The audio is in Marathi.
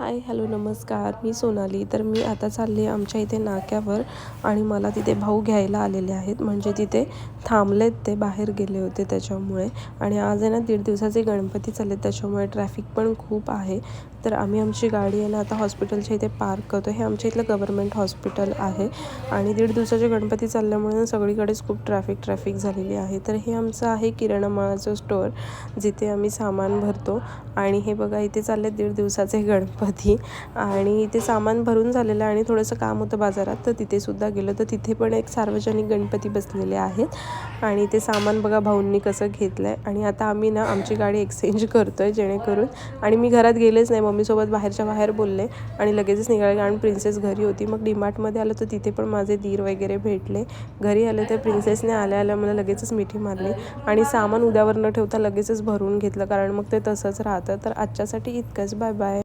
हाय हॅलो नमस्कार. मी सोनाली. तर मी आता चालले आमच्या इथे नाक्यावर आणि मला तिथे भाऊ घ्यायला आलेले आहेत. म्हणजे तिथे थांबलेत ते बाहेर गेले होते त्याच्यामुळे. आणि आज आहे ना दीड दिवसाचे गणपती चालले त्याच्यामुळे ट्रॅफिक पण खूप आहे. तर आम्ही आमची गाडी आहे ना आता हॉस्पिटलच्या इथे पार्क करतो हे आमच्या इथलं गव्हर्मेंट हॉस्पिटल आहे. आणि दीड दिवसाचे गणपती चालल्यामुळे ना सगळीकडेच खूप ट्रॅफिक ट्रॅफिक झालेली आहे. तर हे आमचं आहे किराणा माळाचं स्टोअर जिथे आम्ही सामान भरतो. आणि हे बघा इथे चालले दीड दिवसाचे गणपती. आणि इथे सामान भरून झालेलं आणि थोडंसं काम होतं बाजारात तर तिथेसुद्धा गेलो. तर तिथे पण एक सार्वजनिक गणपती बसलेले आहेत. आणि ते सामान बघा भाऊंनी कसं घेतलं आहे आणि आता आम्ही ना आमची गाडी एक्सचेंज करतो आहे जेणेकरून. आणि मी घरात गेलेच नाही. मम्मीसोबत बाहेरच्या बाहेर बोलले आणि लगेचच निघाले. कारण प्रिन्सेस घरी होती. मग डीमार्टमध्ये आलं तर तिथे पण माझे दीर वगैरे भेटले. घरी आले तर प्रिन्सेसने आल्या आल्या मला लगेचच मिठी मारली. आणि सामान उद्यावर न ठेवता लगेचच भरून घेतलं. कारण मग ते तसंच राहतं. तर आजच्यासाठी इतकंच. Bye bye